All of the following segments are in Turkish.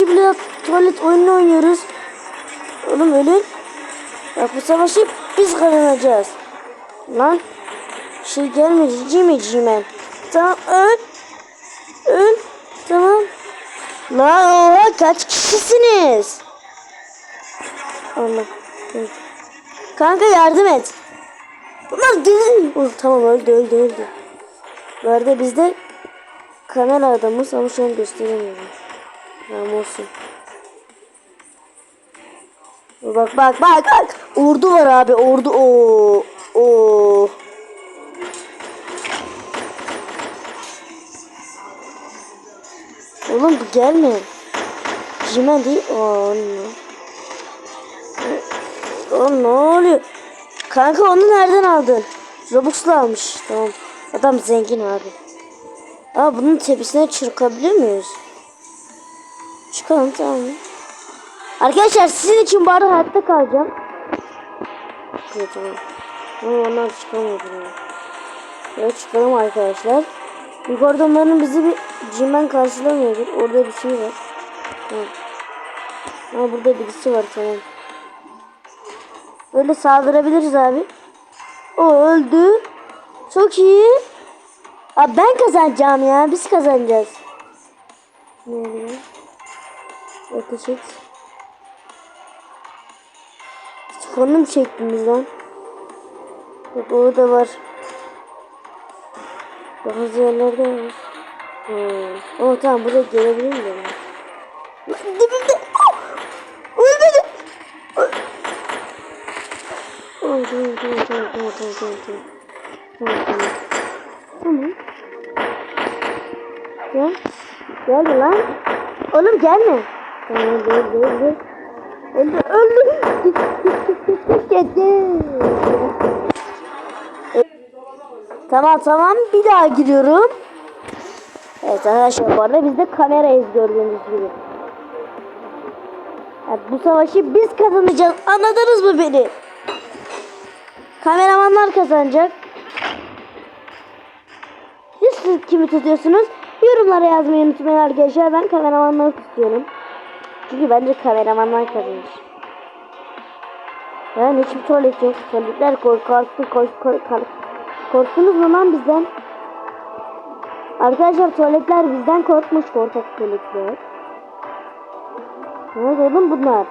Şimdi tuvalet oyunu oynuyoruz. Oğlum ölün. Bak bu savaşı biz kazanacağız. Lan. Şey gelmedi. Cimi cimen. Tamam öl. Öl. Tamam. Lan oha kaç kişisiniz? Allah. Kanka yardım et. Bunlar deli. Oh, tamam öldü öldü öldü. Bu arada bizde kamera adamız ama şu an. Tamam olsun. Bak bak bak bak. Ordu var abi ordu. Oo. Oo. Oğlum bu gelme. Cimen değil. Oğlum ne oluyor? Kanka onu nereden aldın? Robux'la almış. Tamam. Adam zengin abi. Aa bunun tepesine çıkabiliyor muyuz? Tamam mı? Arkadaşlar sizin için bari hayatta kalacağım. Evet tamam. Ama onlar çıkamıyor. Evet çıkalım arkadaşlar. Yukarıda onların bizi bir cimen karşılamıyordur. Orada bir şey var. Tamam. Ama burada birisi var tamam. Böyle saldırabiliriz abi. O öldü. Çok iyi. Abi ben kazanacağım ya. Biz kazanacağız. Ne oluyor? Ateş et. Fonu mu çektiniz lan? Bak orada var. Bazı yerlerde var. Hmm. Oh tamam buraya gelebilir miyim? Lan Dibimde. Oh! Ölmedi. Oh, tamam tamam tamam tamam tamam tamam. Tamam tamam. Tamam. Gel. Geldi lan. Oğlum gelme. Tamam öldü öldü öldü. Öldü öldü. Git git git git git. Tamam tamam bir daha giriyorum. Evet arkadaşlar bu arada biz de kamerayız gördüğünüz gibi. Evet, bu savaşı biz kazanacağız. Anladınız mı beni? Kameramanlar kazanacak. Siz, siz kimi tutuyorsunuz? Yorumlara yazmayı unutmayın arkadaşlar. Ben kameramanları tutuyorum. Çünkü bence kameramanlar kazanır. Yani hiçbir tuvalet yok. Tuvaletler. Kork, kork, kork. Korktunuz mu lan bizden? Arkadaşlar tuvaletler bizden korkmuş korkak tuvaletler. Ne oğlum bunlar?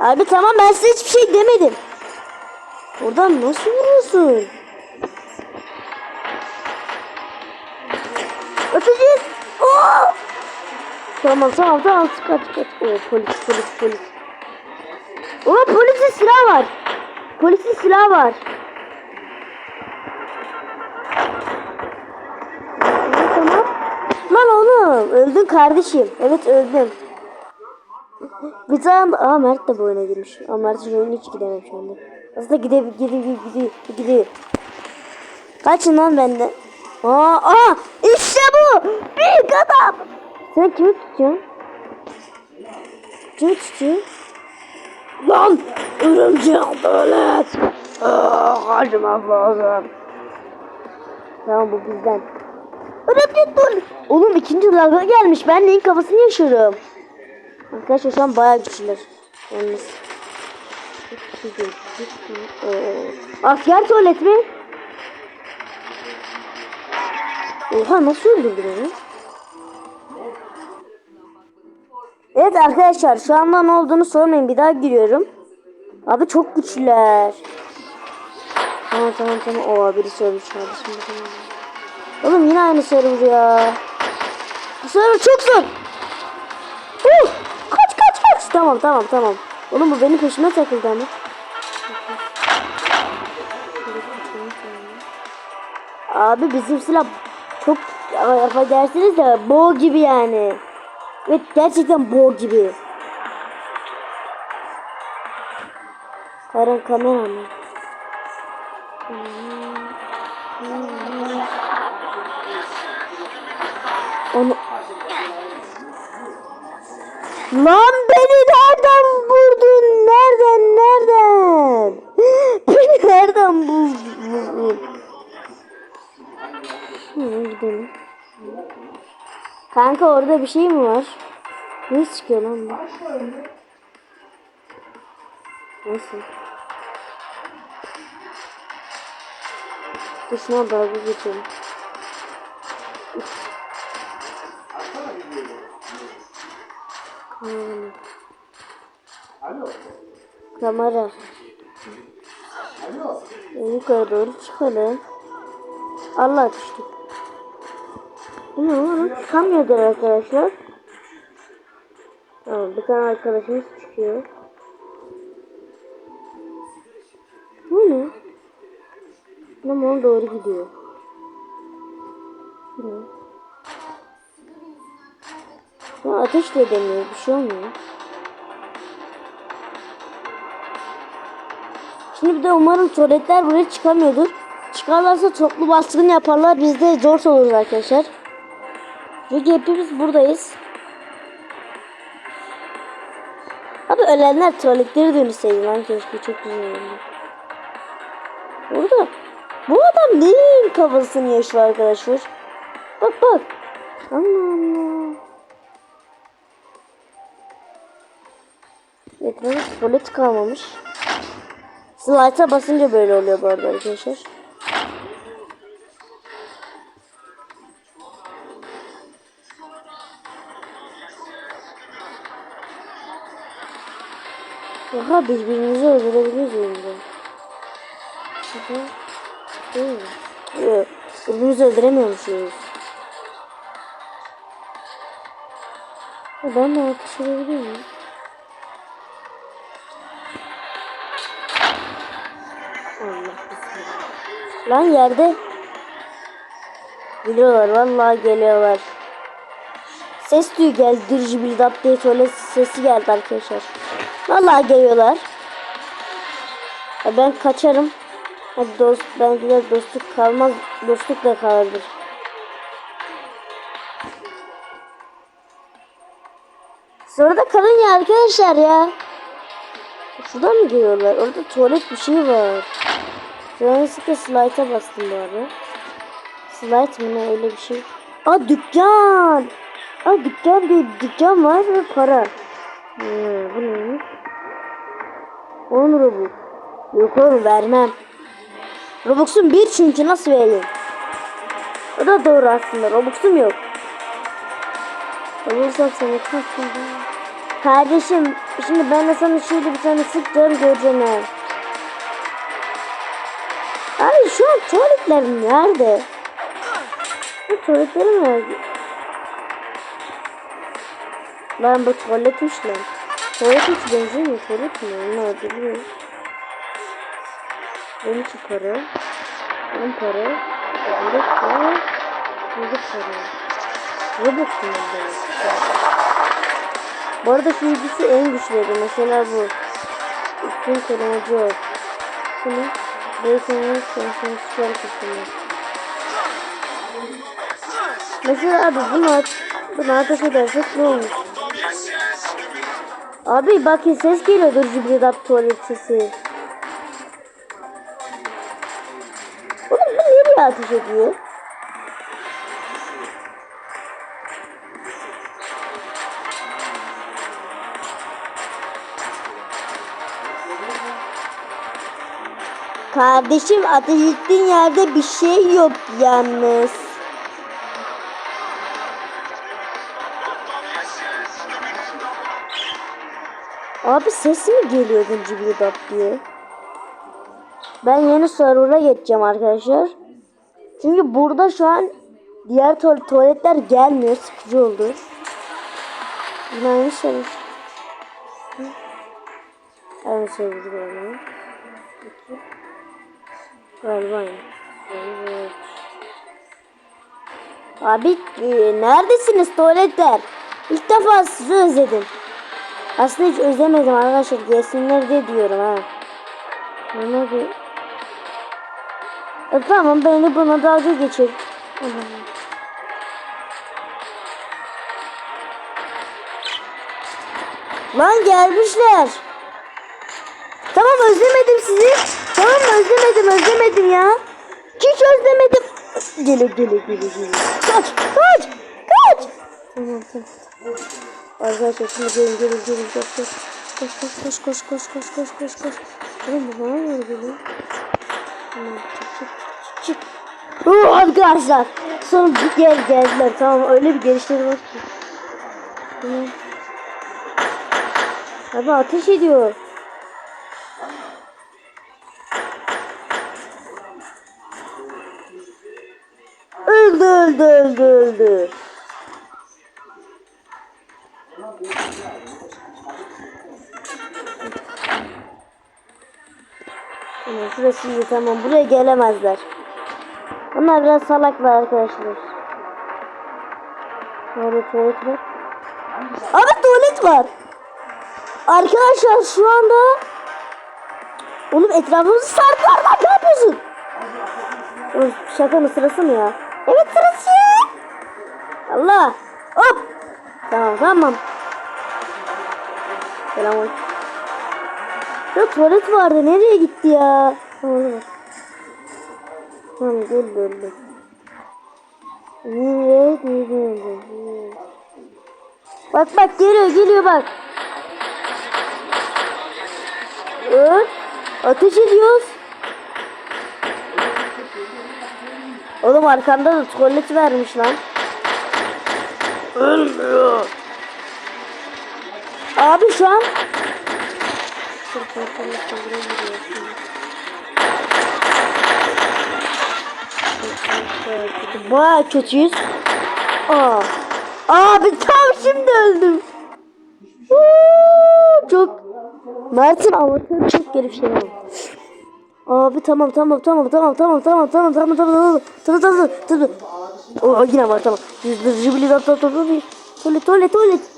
Abi tamam ben size hiçbir şey demedim. Oradan nasıl vuruyorsun? Öteceğiz. Oo! Tamam tamam tamam kaç kaç. Oo polis polis polis. Oo polisin silahı var. Polisin silahı var. Tamam. Lan oğlum öldün kardeşim. Evet öldüm. Bir tane Aa Mert de bu oyuna girmiş. Ama Mert'in oyunu hiç gidemem şu anda. Aslında gidiyor gidiyor gidiyor gidiyor. Kaçın lan benden. Aa, aa işte bu. Büyük adam. Sen kimi tutuyorsun? Kimi tutuyorsun? Lan örümcek. Aa, kaçmam lazım. Tamam bu bizden. Örümcek tuvalet. Oğlum ikinci dalga gelmiş. Ben neyin kafasını yaşıyorum. Arkadaşlar şu an bayağı güçlüler. Yalnız. Oo. Asker tuvalet mi? Oha nasıl öldürdü beni? Evet arkadaşlar şu anda ne olduğunu sormayın bir daha giriyorum. Abi çok güçlüler. Tamam tamam tamam. Oha biri söylemiş kardeşim. Tamam. Oğlum yine aynı server ya. Bu server çok zor. Uh, kaç kaç kaç. Tamam tamam tamam. Oğlum bu benim peşime takıldı ama. Abi bizim silah çok affedersiniz de boğ gibi yani. Evet gerçekten boğ gibi. Karan kamera mı? Onu Lan beni nereden vurdun? Nereden? Nereden? Kanka orada bir şey mi var? Ne çıkıyor lan bu? Nasıl? Dur şuna dalga geçelim. Kamera. Yukarı doğru çıkalım. Allah düştük. Oğlum? Çıkamıyordur arkadaşlar. Tamam bir tane arkadaşımız çıkıyor. Bu ne? Ama ona doğru gidiyor. Bu ne? Ya ateş de edemiyor. Bir şey olmuyor. Şimdi bir de umarım tuvaletler buraya çıkamıyordur. Çıkarlarsa toplu baskın yaparlar. Biz de zor oluruz arkadaşlar. Çünkü hepimiz buradayız. Abi ölenler tuvaletleri dönüşseydi lan keşke çok güzel olurdu. Burada bu adam neyin kafasını yaşıyor arkadaşlar? Bak bak. Allah Allah. Etrafı tuvalet kalmamış. Slide'a basınca böyle oluyor bu arada arkadaşlar. Oha birbirimizi öldürebiliyoruz oyunda. Oha. Değil mi? Birbirimizi öldüremiyormuşuz. Ben de ateş? Allah bismillah. Lan yerde. Geliyorlar vallahi geliyorlar. Ses duyu geldi. Dirici bir dap diye söyle sesi geldi arkadaşlar. Vallahi geliyorlar. Ya ben kaçarım. Hadi dost bence de dostluk kalmaz. Dostluk da kalabilir. Sonra da kalın ya arkadaşlar ya. Şuradan mı geliyorlar? Orada tuvalet bir şey var. Yanlışlıkla slide'a bastım bu arada. Slide mı ne öyle bir şey. Aa dükkan. Aa dükkan bir dükkan var ve para. Hmm, bu neymiş? 10 Robux. Yok oğlum vermem. Robux'um bir çünkü nasıl vereyim? O da doğru aslında. Robux'um yok. Robux'um seni kaç Kardeşim şimdi ben de sana şöyle bir tane sıkacağım göreceğim ha. Abi şu an tuvaletler nerede? Bu tuvaletleri nerede? Lan bu tuvaletmiş lan. Tuvalet hiç benzemiyor. Tuvalet mi? Onlar biliyor. Benim için para. Benim para. Burada para. Burada para. Robux mu bu? Arada şu ikisi en güçleri. Mesela bu. Üstün korumacı yok. Şunu. Beyefendi konuşmanı çıkar kısmını. Mesela abi bunu at. Bunu ateş edersek ne olur? Abi bakın ses geliyordur Jibridat tuvalet sesi. Oğlum bu nereye ateş ediyor? Kardeşim ateş ettiğin yerde bir şey yok yalnız. Abi ses mi geliyor Jibridat diye? Ben yeni server'a geçeceğim arkadaşlar. Çünkü burada şu an diğer tuval- tuvaletler gelmiyor. Sıkıcı oldu. Yine aynı server. Aynı server galiba. Abi e, neredesiniz tuvaletler? İlk defa sizi özledim. Aslında hiç özlemedim arkadaşlar. Gelsinler diye diyorum ha. Ona bir... E, tamam ben de buna dalga geçeyim. Lan gelmişler. Tamam özlemedim sizi. Tamam özlemedim özlemedim ya. Hiç özlemedim. Gele gele gele gele. Kaç kaç kaç. Tamam tamam. Arkadaşlar şimdi gelin gelin gelin koş koş. Koş koş koş koş koş koş koş koş koş. Oğlum bu bana mı geliyor? Tamam çık çık çık. Oo, arkadaşlar sonra gel geldiler tamam öyle bir gelişleri var ki. Tamam. Abi ateş ediyor. Öldü öldü öldü öldü. Tamam şurası iyi tamam buraya gelemezler. Onlar biraz salaklar arkadaşlar. Tuvalet tuvalet var. Abi tuvalet var. Arkadaşlar şu anda Oğlum etrafımızı sardılar lan ne yapıyorsun? Oğlum şaka mı sırası mı ya? Evet sırası. Allah. Hop. Tamam tamam. Selam Ya tuvalet vardı nereye gitti ya? Tamam gel. Evet, evet, evet. Bak bak geliyor geliyor bak. Evet. Ateş ediyoruz. Oğlum arkanda da tuvalet vermiş lan. Ölmüyor. Abi şu an Baya kötüyüz. Aa. Abi tam şimdi öldüm. Woo! Çok Mert'in avatörü çok garip şey oldu. Abi tamam tamam tamam tamam tamam tamam tamam tamam tamam tamam tamam tamam tamam O yine var tamam. Jibili da da da Tuvalet tuvalet tuvalet.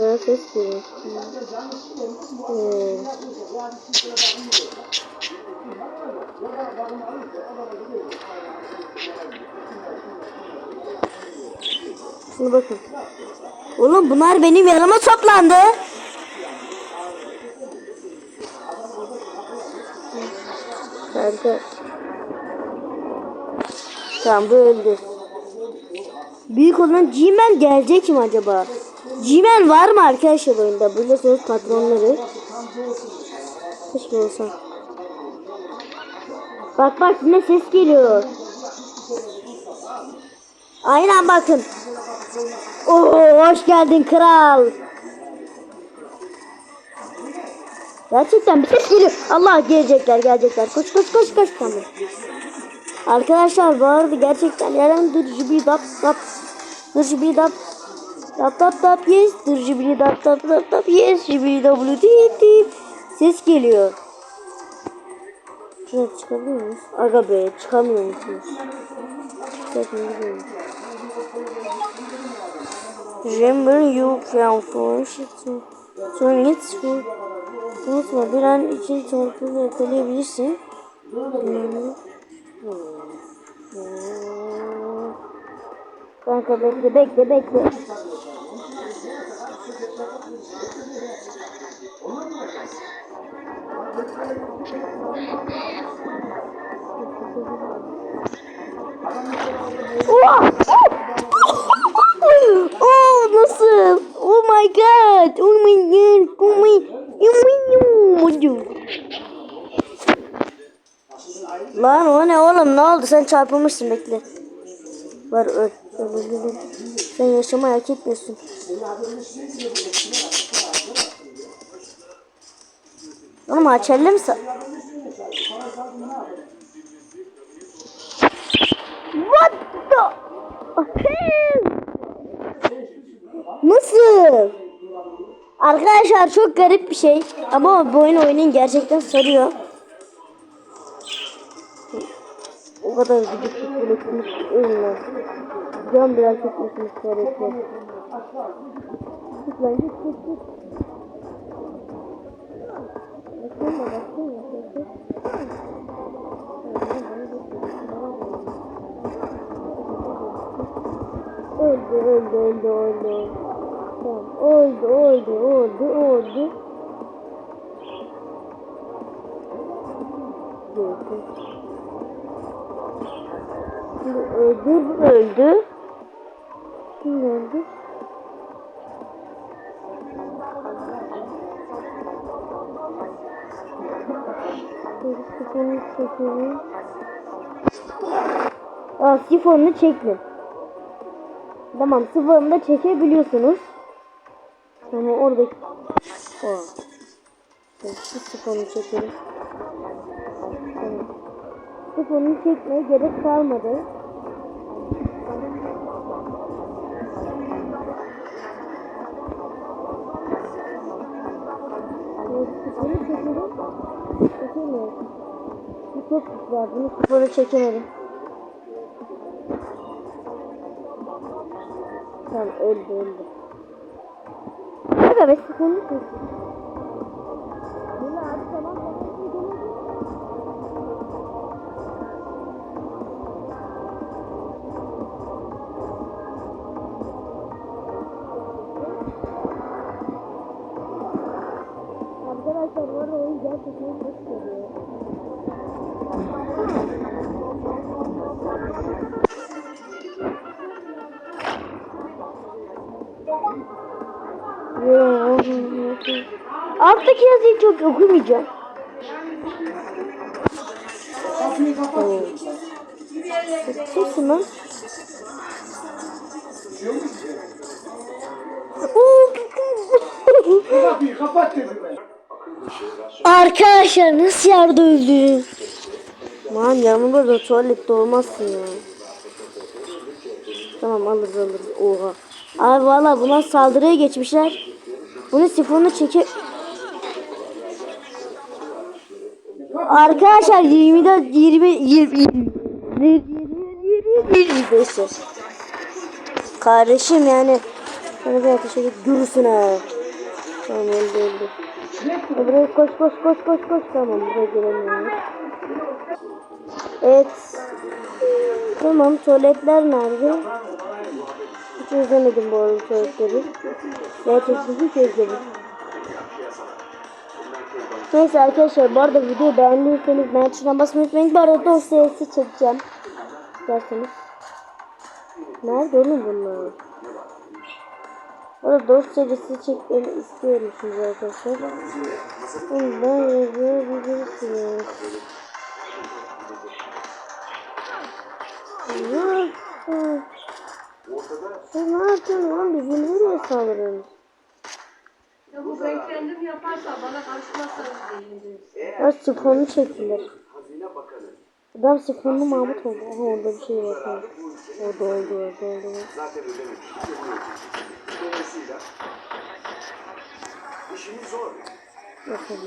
Ha ses geliyor. Hmm. Şuna bakın. Oğlum bunlar benim yanıma toplandı. Kanka. Tamam bu öldü. Büyük olan G-Man gelecek mi acaba? G-Man var mı arkadaşlar oyunda? Biliyorsunuz patronları. Keşke olsa. Bak bak yine ses geliyor. Aynen bakın. Oo hoş geldin kral. Gerçekten bir ses geliyor. Allah gelecekler gelecekler. Koş koş koş koş tamam. Arkadaşlar bu arada gerçekten Eren dırcı dap dap dırcı bir dap Tap tap tap yes. Dur jibili tap tap tap tap yes. Jibili W deyip deyip. Ses geliyor. Şuna çıkabiliyor muyuz? Aga be çıkamıyor musunuz? Çıkamıyor Remember you from friendship'sin. Sonra git şu. Unutma bir an için torpilini yakalayabilirsin. Kanka bekle bekle bekle. Oh! Nasıl? Oh my god. Oh my god. Oh my. Oh my. Oh my. Lan o ne oğlum ne oldu sen çarpılmışsın bekle. Var öl. Öl, öl, öl. Sen yaşamayı hak etmiyorsun. Oğlum mi sa- What the hell? Nasıl? Arkadaşlar çok garip bir şey. Ama bu oyun oynayın gerçekten sarıyor. O kadar gidip bırakmış ölmez. Can biraz etmesini gerekiyor. Git git git. Öldü öldü öldü öldü. Tamam öldü öldü öldü öldü. Gördüm. Şimdi öldü, öldü. Çekelim. Aa, sifonunu çektim. Tamam sifonunu da çekebiliyorsunuz. Ama orada... Aa. Şu sifonu çekelim. Tamam. Sifonu çekmeye gerek kalmadı. Evet, sifonu çekelim. Çekemiyorum. Çok güzel. Bunu sifonu çekemedim. Tamam öldü öldü. Aga be sifonu Çok okumayacağım. Dedim ben. Arkadaşlar nasıl yerde öldü? Lan yanımda burada tuvalette olmazsın ya. Tamam alırız alırız. Oha. Abi valla buna saldırıya geçmişler. Bunu sifonu çekip... Arkadaşlar 24 20 20 20 25 Kardeşim yani sana bir ateş edip görürsün ha. Tamam öldü öldü. Ya Buraya koş koş koş koş koş tamam buraya giremiyorum. Evet. Tamam tuvaletler nerede? Hiç özlemedim bu arada tuvaletleri. Gerçekten hiç özledim. Neyse arkadaşlar bu arada videoyu beğendiyseniz beğen tuşuna basmayı unutmayın. Bu arada dosyası çekeceğim. İsterseniz. Nerede oğlum bunlar? Bu arada dost serisi çekmeni istiyorum şimdi arkadaşlar. Ondan yazabilirsiniz. Ne yaptın lan? Bizi nereye saldırıyorsun? Ya bu yaparsam bana karışmazsanız değilim. Ha sifonu çektiler. Adam sifonlu Mahmut oldu. Aha orada bir şey var. Orada oldu orada oldu. zaten ödememiş. Dolayısıyla işimiz zor. Bakalım.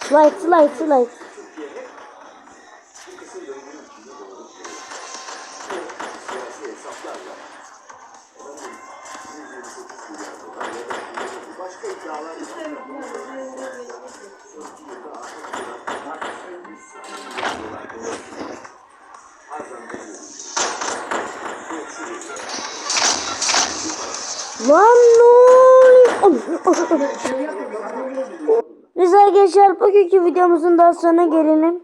Slide slide slide. Siyasi hesaplarla başka iddialar Lan ne oluyor? Biz arkadaşlar bugünkü videomuzun daha sonuna gelelim.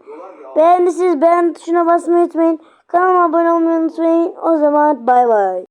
Beğendiyseniz beğen tuşuna basmayı unutmayın. Kanalıma abone olmayı unutmayın. O zaman bay bay.